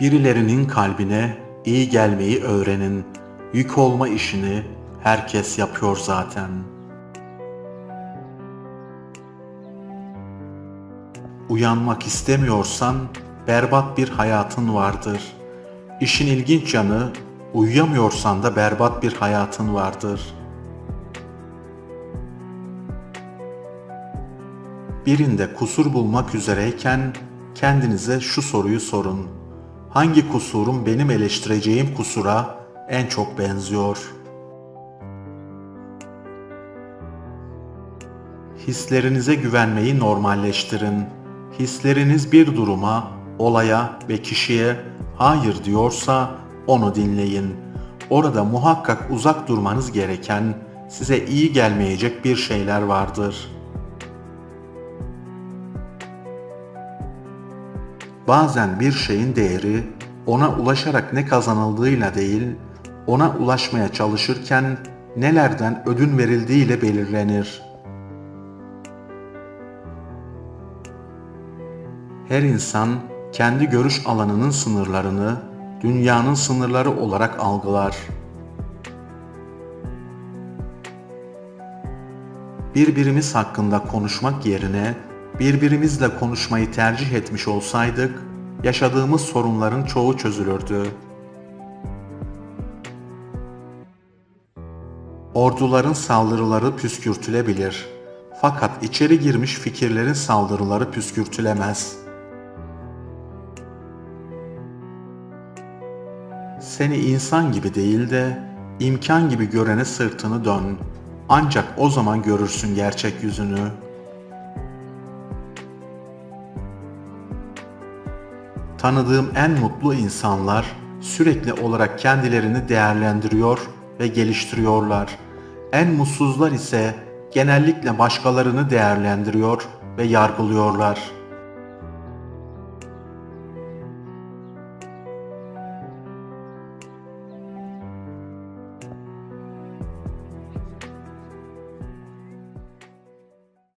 Birilerinin kalbine iyi gelmeyi öğrenin. Yük olma işini herkes yapıyor zaten. Uyanmak istemiyorsan berbat bir hayatın vardır. İşin ilginç yanı uyuyamıyorsan da berbat bir hayatın vardır. Birinde kusur bulmak üzereyken kendinize şu soruyu sorun. Hangi kusurum benim eleştireceğim kusura en çok benziyor? Hislerinize güvenmeyi normalleştirin. Hisleriniz bir duruma, olaya ve kişiye hayır diyorsa onu dinleyin. Orada muhakkak uzak durmanız gereken, size iyi gelmeyecek bir şeyler vardır.'' Bazen bir şeyin değeri ona ulaşarak ne kazanıldığıyla değil, ona ulaşmaya çalışırken nelerden ödün verildiğiyle belirlenir. Her insan kendi görüş alanının sınırlarını dünyanın sınırları olarak algılar. Birbirimiz hakkında konuşmak yerine birbirimizle konuşmayı tercih etmiş olsaydık, yaşadığımız sorunların çoğu çözülürdü. Orduların saldırıları püskürtülebilir. Fakat içeri girmiş fikirlerin saldırıları püskürtülemez. Seni insan gibi değil de imkan gibi görene sırtını dön. Ancak o zaman görürsün gerçek yüzünü.'' Tanıdığım en mutlu insanlar sürekli olarak kendilerini değerlendiriyor ve geliştiriyorlar. En mutsuzlar ise genellikle başkalarını değerlendiriyor ve yargılıyorlar.